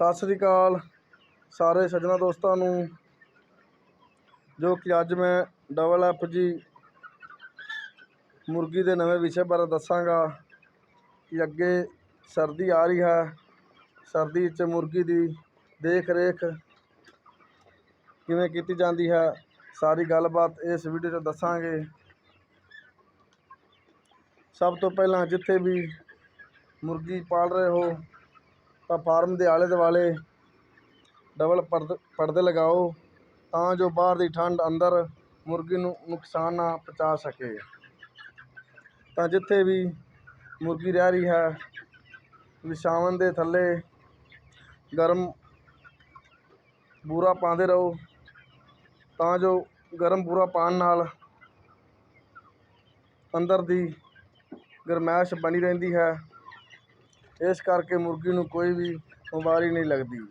ਸਤਿ ਸ੍ਰੀ ਅਕਾਲ ਸਾਰੇ ਸੱਜਣਾ ਦੋਸਤਾਂ ਨੂੰ, ਜੋ ਕਿ ਅੱਜ ਮੈਂ ਡਬਲ ਐਫ ਜੀ ਮੁਰਗੀ ਦੇ ਨਵੇਂ ਵਿਸ਼ੇ ਬਾਰੇ ਦੱਸਾਂਗਾ ਕਿ ਅੱਗੇ ਸਰਦੀ ਆ ਰਹੀ ਹੈ, ਸਰਦੀ ਵਿੱਚ ਮੁਰਗੀ ਦੀ ਦੇਖ ਰੇਖ ਕਿਵੇਂ ਕੀਤੀ ਜਾਂਦੀ ਹੈ, ਸਾਰੀ ਗੱਲਬਾਤ ਇਸ ਵੀਡੀਓ 'ਚ ਦੱਸਾਂਗੇ। ਸਭ ਤੋਂ ਪਹਿਲਾਂ ਜਿੱਥੇ ਵੀ ਮੁਰਗੀ ਪਾਲ ਰਹੇ ਹੋ ਤਾਂ ਫਾਰਮ ਦੇ ਆਲੇ ਦੁਆਲੇ ਡਬਲ ਪਰਦ, ਪਰਦੇ ਲਗਾਓ ਤਾਂ ਜੋ ਬਾਹਰ ਦੀ ਠੰਡ ਅੰਦਰ ਮੁਰਗੀ ਨੂੰ ਨੁਕਸਾਨ ਨਾ ਪਹੁੰਚਾ ਸਕੇ। ਤਾਂ ਜਿੱਥੇ ਵੀ ਮੁਰਗੀ ਰਹਿ ਰਹੀ ਹੈ, ਵਿਛਾਵਣ ਦੇ ਥੱਲੇ ਗਰਮ ਬੂਰਾ ਪਾਉਂਦੇ ਰਹੋ ਤਾਂ ਜੋ ਗਰਮ ਬੂਰਾ ਪਾਉਣ ਨਾਲ ਅੰਦਰ ਦੀ ਗਰਮੈਸ਼ ਬਣੀ ਰਹਿੰਦੀ ਹੈ। ਇਸ ਕਰਕੇ ਮੁਰਗੀ ਨੂੰ ਕੋਈ ਵੀ ਬਿਮਾਰੀ ਨਹੀਂ ਲੱਗਦੀ।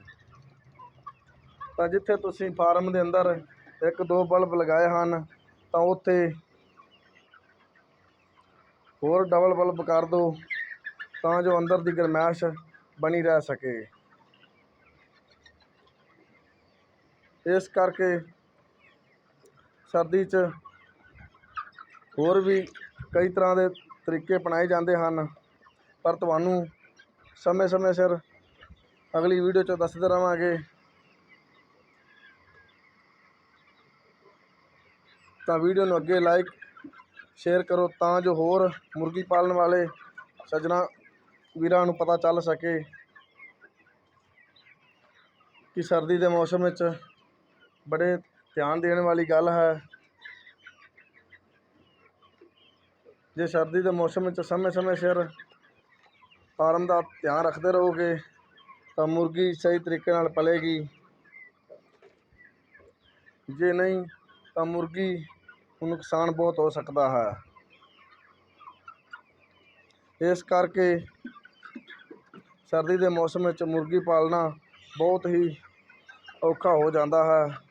ਤਾਂ ਜਿੱਥੇ ਤੁਸੀਂ ਫਾਰਮ ਦੇ ਅੰਦਰ ਇੱਕ ਦੋ ਬਲਬ ਲਗਾਏ ਹਨ, ਤਾਂ ਉੱਥੇ ਹੋਰ ਡਬਲ ਬਲਬ ਕਰ ਦਿਓ ਤਾਂ ਜੋ ਅੰਦਰ ਦੀ ਗਰਮੈਸ਼ ਬਣੀ ਰਹਿ ਸਕੇ। ਇਸ ਕਰਕੇ ਸਰਦੀ 'ਚ ਹੋਰ ਵੀ ਕਈ ਤਰ੍ਹਾਂ ਦੇ ਤਰੀਕੇ ਅਪਣਾਏ ਜਾਂਦੇ ਹਨ, ਪਰ ਤੁਹਾਨੂੰ ਸਮੇਂ ਸਮੇਂ ਸਿਰ ਅਗਲੀ ਵੀਡੀਓ 'ਚ ਦੱਸਦੇ ਰਹਾਂਗੇ ਤਾਂ ਵੀਡੀਓ ਨੂੰ ਅੱਗੇ ਲਾਈਕ ਸ਼ੇਅਰ ਕਰੋ ਤਾਂ ਜੋ ਹੋਰ ਮੁਰਗੀ ਪਾਲਣ ਵਾਲੇ ਸੱਜਣਾ ਵੀਰਾਂ ਨੂੰ ਪਤਾ ਚੱਲ ਸਕੇ ਕਿ ਸਰਦੀ ਦੇ ਮੌਸਮ ਵਿੱਚ ਬੜੇ ਧਿਆਨ ਦੇਣ ਵਾਲੀ ਗੱਲ ਹੈ। ਜੇ ਸਰਦੀ ਦੇ ਮੌਸਮ ਵਿੱਚ ਸਮੇਂ ਸਮੇਂ ਸਿਰ ਫਾਰਮ ਦਾ ਧਿਆਨ ਰੱਖਦੇ ਰਹੋਗੇ ਤਾਂ ਮੁਰਗੀ ਸਹੀ ਤਰੀਕੇ ਨਾਲ ਪਲੇਗੀ। ਜੇ ਨਹੀਂ, ਤਾਂ ਮੁਰਗੀ ਨੂੰ ਨੁਕਸਾਨ ਬਹੁਤ ਹੋ ਸਕਦਾ ਹੈ। ਇਸ ਕਰਕੇ ਸਰਦੀ ਦੇ ਮੌਸਮ ਵਿੱਚ ਮੁਰਗੀ ਪਾਲਣਾ ਬਹੁਤ ਹੀ ਔਖਾ ਹੋ ਜਾਂਦਾ ਹੈ।